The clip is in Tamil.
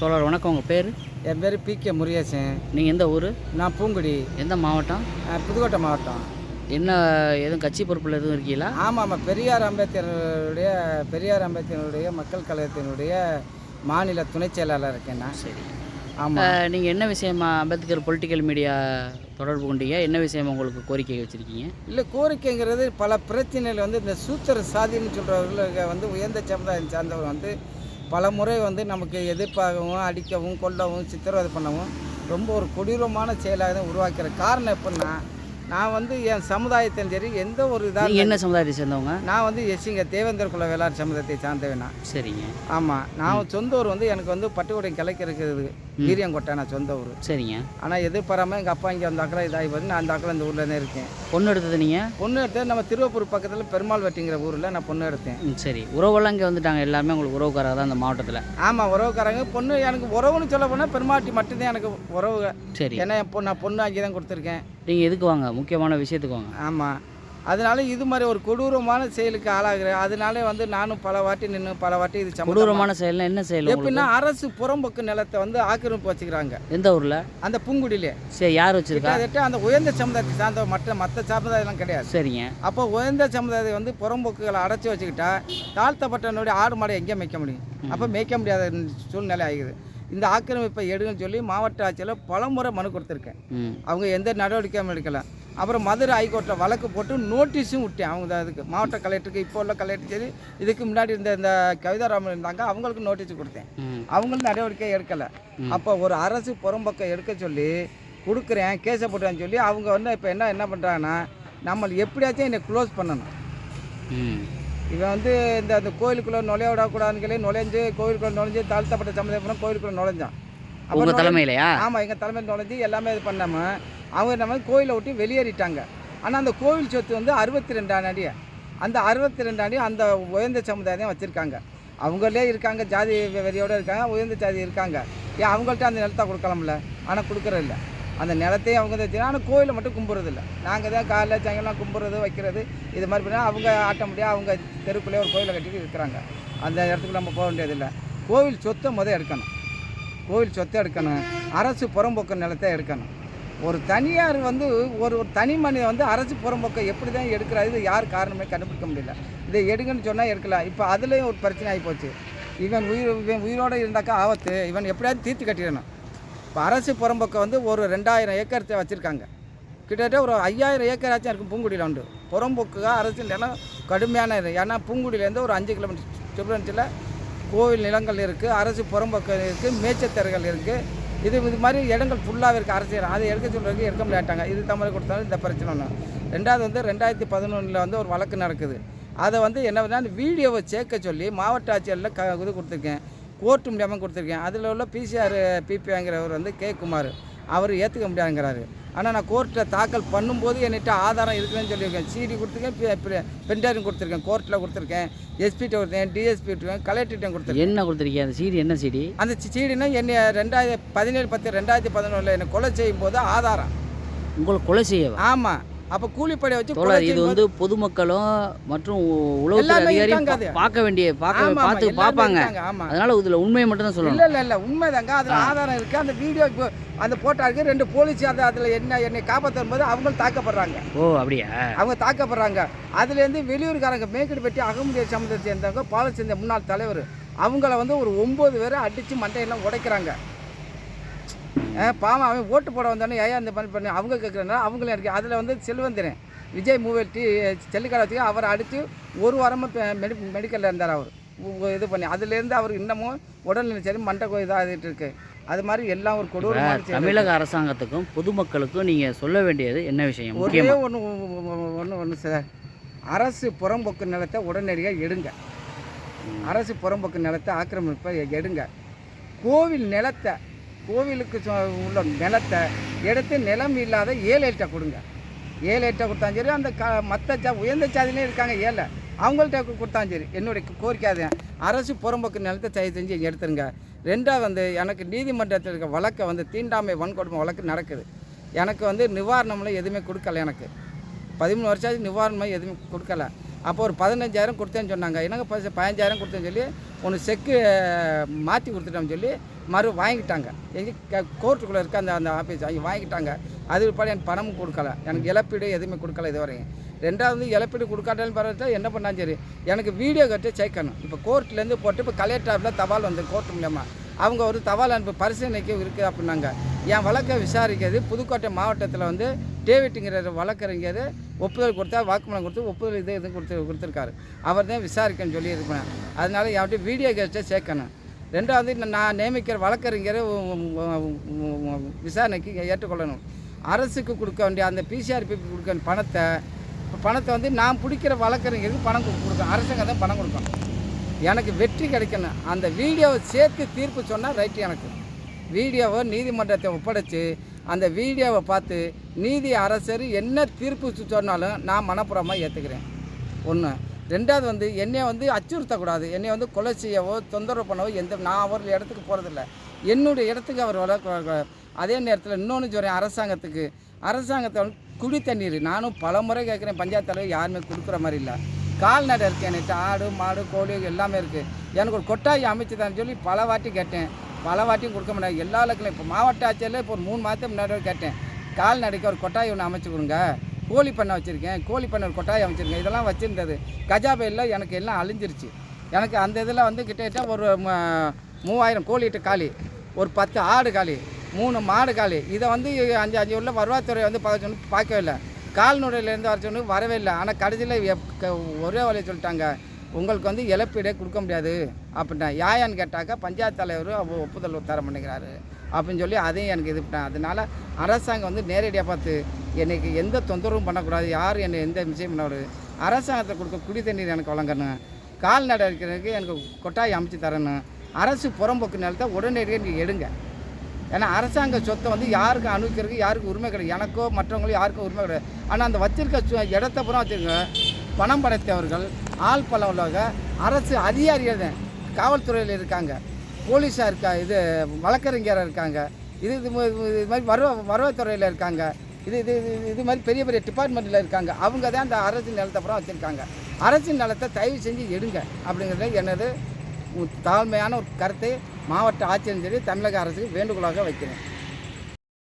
தோழர் வணக்கம். உங்கள் பேர்? என் பேர் பி கே முருகேசன். நீங்கள் எந்த ஊர்? நான் பூங்குடி. எந்த மாவட்டம்? புதுக்கோட்டை மாவட்டம். என்ன எதுவும் கட்சி பொறுப்பில் எதுவும் இருக்கீங்களா? ஆமாம் ஆமாம் பெரியார் அம்பேத்கருடைய பெரியார் அம்பேத்கருடைய மக்கள் கழகத்தினுடைய மாநில துணைச் செயலாளர் இருக்கேன் நான். சரி. ஆமாம் நீங்கள் என்ன விஷயமா அம்பேத்கர் பொலிட்டிக்கல் மீடியா தொடர்பு கொண்டீங்க? என்ன விஷயமா உங்களுக்கு கோரிக்கை வச்சுருக்கீங்க? இல்லை கோரிக்கைங்கிறது பல பிரச்சனைகள் வந்து இந்த சூத்திர சாதின்னு சொல்கிறவர்கள் வந்து உயர்ந்த சமுதாயம் சார்ந்தவர் வந்து பல முறை வந்து நமக்கு எதிர்ப்பாகவும் அடிக்கவும் கொல்லவும் சித்திரவதை பண்ணவும் ரொம்ப ஒரு கொடூரமான செயலாக தான் உருவாக்கிற காரணம் எப்படின்னா நான் வந்து என் சமுதாயத்திலும் சரி எந்த ஒரு இதாக என்ன சமுதாயத்தை சேர்ந்தவங்க? நான் வந்து எஸ்சிங்க தேவேந்திர குல வேளாண் சமுதாயத்தை சார்ந்தவன் சரிங்க. ஆமாம் நான் சொந்த ஊர் வந்து எனக்கு வந்து பட்டுக்கோட்டை கிளைக்கு இருக்குது வீரியங்கோட்டை நான் சொந்த ஊர் சரிங்க. ஆனால் எதிர்பாராமல் எங்கள் அப்பா இங்கே அந்த அக்கறை இதாகி வந்து நான் அந்த அக்கறை இந்த ஊரில் தான் இருக்கேன். பொண்ணு எடுத்தது நீங்கள் பொண்ணு எடுத்து நம்ம திருவப்பூர் பக்கத்தில் பெருமாள் வெட்டிங்கிற ஊரில் நான் பொண்ணு எடுத்தேன். சரி. உறவெல்லாம் இங்கே வந்துட்டாங்க. எல்லாருமே உங்களுக்கு உறவுக்காரங்க தான் இந்த மாவட்டத்தில். ஆமாம் உறவுக்காரங்க. பொண்ணு எனக்கு உறவுன்னு சொல்ல போனால் பெருமாட்டி மட்டும்தான் எனக்கு உறவு. சரி. ஏன்னா நான் பொண்ணு அங்கே தான் கொடுத்துருக்கேன். நீங்கள் எதுக்கு வாங்க? முக்கியமான விஷயத்துக்கு வாங்க. ஆமாம் அதனால இது மாதிரி ஒரு கொடூரமான செயலுக்கு ஆளாகிறேன் அதனால வந்து நானும் பல வாட்டி நின்று பல வாட்டி இது கொடூரமான செயல்னா என்ன செயல் எப்படின்னா அரசு புறம்போக்கு நிலத்தை வந்து ஆக்கிரமிப்பு வச்சுக்கிறாங்க. எந்த ஊரில்? அந்த பூங்குடியிலே. சரி யார் வச்சுருக்கா? அந்த உயர்ந்த சமுதாயத்தை சார்ந்த மற்ற மற்ற சமுதாயம்லாம் கிடையாது. சரிங்க. அப்போ உயர்ந்த சமுதாயத்தை வந்து புறம்போக்குகளை அடைச்சி வச்சுக்கிட்டா தாழ்த்தப்பட்டவனுடைய ஆடு மாடை எங்கே மேய்க்க முடியும். அப்போ மேய்க்க முடியாத சூழ்நிலை ஆகுது. இந்த ஆக்கிரமிப்பை எடுங்கன்னு சொல்லி மாவட்ட ஆட்சியில் பலமுறை மனு கொடுத்துருக்கேன். அவங்க எந்த நடவடிக்கையும் எடுக்கல. அப்புறம் மதுரை ஹைகோர்ட்டில் வழக்கு போட்டு நோட்டீஸும் விட்டேன். அவங்க அதுக்கு மாவட்ட கலெக்டருக்கு இப்போ உள்ள கலெக்டர் சரி இதுக்கு முன்னாடி இருந்த இந்த கவிதாராமன் இருந்தாங்க அவங்களுக்கு நோட்டீஸ் கொடுத்தேன். அவங்களும் நடவடிக்கை எடுக்கலை. அப்போ ஒரு அரசு புறம்பக்கம் எடுக்க சொல்லி கொடுக்குறேன் கேஸை போட்டுன்னு சொல்லி அவங்க வந்து இப்போ என்ன என்ன பண்ணுறாங்கன்னா நம்ம எப்படியாச்சும் என்னை க்ளோஸ் பண்ணணும். இவன் வந்து இந்த அந்த கோயிலுக்குள்ளே நுழைய விடக்கூடாதுன்னு சொல்லி நுழைஞ்சு கோயிலுக்குள்ளே நுழைஞ்சு தாழ்த்தப்பட்ட சமுதாயம் கோயிலுக்குள்ளே நுழைஞ்சான். உங்கள் தலைமையிலையா? ஆமாம் எங்கள் தலைமையில் நுழைஞ்சு எல்லாமே இது பண்ணாமல் அவங்க நம்ம கோயிலை விட்டு வெளியேறிட்டாங்க. ஆனால் அந்த கோவில் சொத்து வந்து அறுபத்தி ரெண்டாம் அடி. அந்த அறுபத்தி ரெண்டாம் அடி அந்த உயர்ந்த சமுதாயம் வச்சுருக்காங்க. அவங்களே இருக்காங்க ஜாதி வெறியோடு இருக்காங்க உயர்ந்த ஜாதி இருக்காங்க. ஏன் அவங்கள்ட்ட அந்த நிலத்தை கொடுக்கலாம்ல? ஆனால் கொடுக்குறது இல்ல அந்த நிலத்தையும் அவங்க தான் ஆனால் கோயிலை மட்டும் கும்பிட்றதில்ல நாங்கள் தான் காலைல சாயங்காலம் கும்பிட்றது வைக்கிறது. இது மாதிரி பண்ணால் அவங்க ஆட்டோமேட்டிக்காக அவங்க தெருக்குள்ளே ஒரு கோயிலை கட்டிட்டு இருக்கிறாங்க. அந்த இடத்துக்கு நம்ம போக வேண்டியதில்லை. கோவில் சொத்தை முதல் எடுக்கணும். கோவில் சொத்தை எடுக்கணும். அரசு புறம்போக்கு நிலத்தை எடுக்கணும். ஒரு தனியார் வந்து ஒரு ஒரு தனி மனிதன் வந்து அரசு புறம்போக்கை எப்படி தான் எடுக்கிறாரு இது யார் காரணமே கண்டுபிடிக்க முடியல. இதை எடுங்கன்னு சொன்னால் எடுக்கலாம். இப்போ அதுலேயும் ஒரு பிரச்சனை ஆகி போச்சு. இவன் உயிர் இவன் உயிரோடு இருந்தாக்கா ஆபத்து. இவன் எப்படியாவது தீர்த்து கட்டிடணும். இப்போ அரசு புறம்போக்கை வந்து ஒரு ரெண்டாயிரம் ஏக்கர் வச்சுருக்காங்க. கிட்டத்தட்ட ஒரு ஐயாயிரம் ஏக்கர் ஆச்சும் இருக்கும் பூங்குடியில் உண்டு. புறம்போக்குக்காக அரசு நிலம் கடுமையான இது. ஏன்னா பூங்குடியிலேருந்து ஒரு அஞ்சு கிலோமீட்டர் டிஃப்ரென்ஸில் கோவில் நிலங்கள் இருக்குது அரசு புறம்போக்கு இருக்குது மேய்ச்சத்தர்கள் இருக்குது இது இது மாதிரி இடங்கள் ஃபுல்லாகவே இருக்குது அரசியல் அதை எடுக்க சொல்கிறதுக்கு எடுக்க முடியாட்டாங்க இது தமிழ் கொடுத்தாலும் இந்த பிரச்சனை ஒன்று ரெண்டாவது வந்து ரெண்டாயிரத்தி பதினொன்றில் வந்து ஒரு வழக்கு நடக்குது. அதை வந்து என்ன வீடியோவை சேர்க்க சொல்லி மாவட்ட ஆட்சியரில் க இது கொடுத்துருக்கேன். கோர்ட்டு முடியாமல் கொடுத்துருக்கேன். அதில் உள்ள பிசிஆர் பிபிங்கிறவர் வந்து கே. குமார். அவர் ஏற்றுக்க முடியாதுங்கிறாரு. ஆனால் நான் கோர்ட்டில் தாக்கல் பண்ணும்போது என்கிட்ட ஆதாரம் இருக்குதுன்னு சொல்லியிருக்கேன். சிடி கொடுத்துருக்கேன் பென்டாரியும் கொடுத்துருக்கேன். கோர்ட்டில் கொடுத்துருக்கேன். எஸ்பிட்ட கொடுத்தேன் டிஎஸ்பி கொடுத்துருக்கேன் கலெக்டர்கிட்டையும் கொடுத்துருக்கேன் என்ன கொடுத்துருக்கீங்க? அந்த சீடி என்ன சீடி அந்த சீடினா என்னை ரெண்டாயிரத்தி பதினேழு பத்து ரெண்டாயிரத்தி பதினொன்றில் என்னை கொலை செய்யும் போது ஆதாரம். உங்களை கொலை செய்யவா? ஆமாம் அப்போ கூலிப்படை வச்சு இது வந்து பொதுமக்களும் மற்றும் உளவுத்துறை அதிகாரியும் அது. பார்க்க வேண்டிய பார்க்க பார்த்து பார்ப்பாங்க. அதனால இதுல உண்மையை மட்டும் தான் சொல்லணும். இல்லை இல்லை இல்லை உண்மைதாங்க. அதில் ஆதாரம் இருக்குது அந்த வீடியோ அந்த போட்டோ இருக்குது ரெண்டு போலீஸ் அந்த அதில் என்ன என்னை காப்பாற்றும் போது அவங்களும் தாக்கப்படுறாங்க. ஓ அப்படியா? அவங்க தாக்கப்படுறாங்க. அதுலேருந்து வெளியூர்காரங்க மேற்கட்டு அகமுடிய சமுதாயத்தை சேர்ந்தவங்க பால சேர்ந்த முன்னாள் தலைவர். அவங்கள வந்து ஒரு ஒம்பது பேரை அடித்து மண்டையெல்லாம் உடைக்கிறாங்க. பாவம் அவன் ஓட்டு போட வந்தானே ஏன் இந்த மாதிரி பண்ணி? அவங்க கேட்குறனால அவங்களும் இருக்கு. அதில் வந்து செல்வந்திரன் விஜய் மூவல் டி செல்லிக்கால வச்சு அவரை அடித்து ஒரு வாரமாக மெடி மெடிக்கலில் இருந்தார் அவர். இது பண்ணி. அதுலேருந்து அவர் இன்னமும் உடல்நிலை சரி மண்டை இதாகிட்டு இருக்கு. அது மாதிரி எல்லாம் ஒரு செயல். தமிழக அரசாங்கத்துக்கும் பொதுமக்களுக்கும் நீங்க சொல்ல வேண்டியது என்ன விஷயம்? ஒரே ஒன்று ஒன்று ஒன்று சார் அரசு புறம்போக்கு நிலத்தை உடனடியாக எடுங்க. அரசு புறம்போக்கு நிலத்தை ஆக்கிரமிப்பை எடுங்க. கோவில் நிலத்தை கோவிலுக்கு உள்ள நிலத்தை எடுத்து நிலம் இல்லாத ஏழு எட்டை கொடுங்க. ஏழு எட்டை கொடுத்தாலும் சரி அந்த க மற்ற சா உயர்ந்த சாதியிலே இருக்காங்க ஏழை அவங்கள்ட்ட கொடுத்தாலும் சரி. என்னுடைய கோரிக்கை அது. அரசு புறம்போக்கு நிலத்தை தயவு செஞ்சு இங்கே எடுத்துருங்க. ரெண்டாவது வந்து எனக்கு நீதிமன்றத்தில் இருக்க வழக்கை வந்து தீண்டாமை வன்கொடுமை வழக்கு நடக்குது. எனக்கு வந்து நிவாரணம்லாம் எதுவுமே கொடுக்கல எனக்கு. பதிமூணு வருஷம் நிவாரணமாக நிவாரணம் எதுவுமே கொடுக்கல. அப்போ ஒரு பதினஞ்சாயிரம் கொடுத்தேன்னு சொன்னாங்க. என்னங்க ப- பதினஞ்சாயிரம் கொடுத்தேன்னு சொல்லி ஒன்று செக்கு மாற்றி கொடுத்துட்டோம்னு சொல்லி மறு வாங்கிட்டாங்க. எங்கே கோர்ட்டுக்குள்ளே இருக்க அந்த அந்த ஆஃபீஸ் அவங்க வாங்கிட்டாங்க. அது படி எனக்கு பணமும் கொடுக்கல. எனக்கு இழப்பீடு எதுவுமே கொடுக்கல இது வரையும் ரெண்டாவது வந்து இழப்பீடு கொடுக்காட்டாலும் பரவாயில்ல என்ன பண்ணாலும் சரி. எனக்கு வீடியோ கட்டு சேர்க்கணும். இப்போ கோர்ட்லேருந்து போட்டு இப்போ கலெக்டர் ஆஃபில் தபால் வந்து கோர்ட் மூலயமா. அவங்க ஒரு தபால் அனுப்பு பரிசீலனைக்கு இருக்குது அப்படின்னாங்க. என் வழக்கை விசாரிக்கிறது புதுக்கோட்டை மாவட்டத்தில் வந்து டேவிட்டுங்கிற வழக்கறிஞர் ஒப்புதல் கொடுத்தா வாக்குமூலம் கொடுத்து ஒப்புதல் இது இது கொடுத்து கொடுத்துருக்காரு. அவர் தான் விசாரிக்கன்னு சொல்லி இருக்கேன் அதனால என்கிட்ட வீடியோ கேஸ்ட்டை சேர்க்கணும். ரெண்டாவது நான் நியமிக்கிற வழக்கறிஞரை விசாரணைக்கு ஏற்றுக்கொள்ளணும். அரசுக்கு கொடுக்க வேண்டிய அந்த பிசிஆர்பி கொடுக்க வேண்டிய பணத்தை பணத்தை வந்து நான் பிடிக்கிற வழக்கறிஞருக்கு பணம் கொடுக்கணும். அரசாங்கம் தான் பணம் கொடுக்கணும் எனக்கு வெற்றி கிடைக்கணும். அந்த வீடியோவை சேர்த்து தீர்ப்பு சொன்னால் ரைட்டு எனக்கு. வீடியோவை நீதிமன்றத்தை ஒப்படைச்சு அந்த வீடியோவை பார்த்து நீதி அரசர் என்ன தீர்ப்பு சொன்னாலும் நான் மனப்புறமாக ஏற்றுக்கிறேன் ஒன்று ரெண்டாவது வந்து என்னை வந்து அச்சுறுத்தக்கூடாது. என்னை வந்து கொலை செய்யவோ தொந்தரவு பண்ணவோ எந்த நான் அவர் இடத்துக்கு போகிறதில்ல என்னுடைய இடத்துக்கு அவர் வளர்க்க அதே நேரத்தில் இன்னொன்று சொல்கிறேன் அரசாங்கத்துக்கு. அரசாங்கத்தை குடி தண்ணீர். நானும் பல முறை கேட்குறேன். பஞ்சாயத்து தலைவர் யாருமே கொடுக்குற மாதிரி இல்லை. கால்நடை இருக்குது என்கிட்ட. ஆடு மாடு கோழி எல்லாமே இருக்குது எனக்கு ஒரு கொட்டாய் அமைச்சுதான்னு சொல்லி பல வாட்டி கேட்டேன். பல வாட்டியும் கொடுக்க முடியாது. எல்லா இலக்கிலும் இப்போ மாவட்ட ஆட்சியில் இப்போ ஒரு மூணு மாதத்துக்கு முன்னாடி கேட்டேன். கால்நடைக்கு ஒரு கொட்டாய் ஒன்று அமைச்சு கொடுங்க. கோழி பண்ணை வச்சுருக்கேன். கோழி பண்ணை ஒரு கொட்டாய் அமைச்சிருக்கேன். இதெல்லாம் வச்சுருந்தது. கஜா புயலில் எனக்கு எல்லாம் அழிஞ்சிருச்சு. எனக்கு அந்த இதில் வந்து கிட்டத்தட்ட ஒரு மூவாயிரம் கோழிட்டு காலி. ஒரு பத்து ஆடு காலி. மூணு மாடு காலி. இதை வந்து அஞ்சு அஞ்சு உள்ள வருவாய்த்துறை வந்து பார்க்க சொன்னு பார்க்கவே இல்லை. கால்நடையிலேருந்து வர சொன்னு வரவே இல்லை. ஆனால் கடைசியில் ஒரே வழியை சொல்லிட்டாங்க. உங்களுக்கு வந்து இழப்பீடே கொடுக்க முடியாது. அப்படின்னா யாயான்னு கேட்டாக்கா பஞ்சாயத்து தலைவர் அவ்வளோ ஒப்புதல் தர மாட்டேங்கிறாரு அப்படின்னு சொல்லி அதையும் எனக்கு இது பண்ணேன் அதனால் அரசாங்கம் வந்து நேரடியாக பார்த்து எனக்கு எந்த தொந்தரவும் பண்ணக்கூடாது. யாரும் என்னை எந்த விஷயம் பண்ணக்கூடாது அரசாங்கத்தை கொடுக்க குடி தண்ணீர் எனக்கு வழங்கணும். கால்நடை இருக்கிறதுக்கு எனக்கு கொட்டாய் அமைச்சு தரணும். அரசு புறம்போக்கு நிலத்தை உடனடியாக நீங்கள் எடுங்க. ஏன்னா அரசாங்க சொத்தை வந்து யாருக்கும் அனுபவிக்கிறதுக்கு யாருக்கும் உரிமை கிடையாது. எனக்கோ மற்றவங்களும் யாருக்கும் உரிமை கிடையாது. ஆனால் அந்த வச்சிருக்க இடத்த புறம் வச்சுருக்க பணம் படைத்தவர்கள் ஆள் பலம் உள்ளவங்க அரசு அதிகாரிகள் தான். காவல்துறையில் இருக்காங்க. போலீஸாக இருக்கா இது வழக்கறிஞராக இருக்காங்க. இது இது இது மாதிரி வருவ வருவாய்த்துறையில் இருக்காங்க. இது இது இது- இது மாதிரி பெரிய பெரிய டிபார்ட்மெண்ட்டில் இருக்காங்க. அவங்க தான் அந்த அரசு நிலத்தை அப்புறம் வச்சுருக்காங்க. அரசு நிலத்தை தயவு செஞ்சு எடுங்க அப்படிங்கிறது எனது தாழ்மையான ஒரு கருத்தை மாவட்ட ஆட்சியர் சரி தமிழக அரசுக்கு வேண்டுகோளாக வைக்கிறேன்.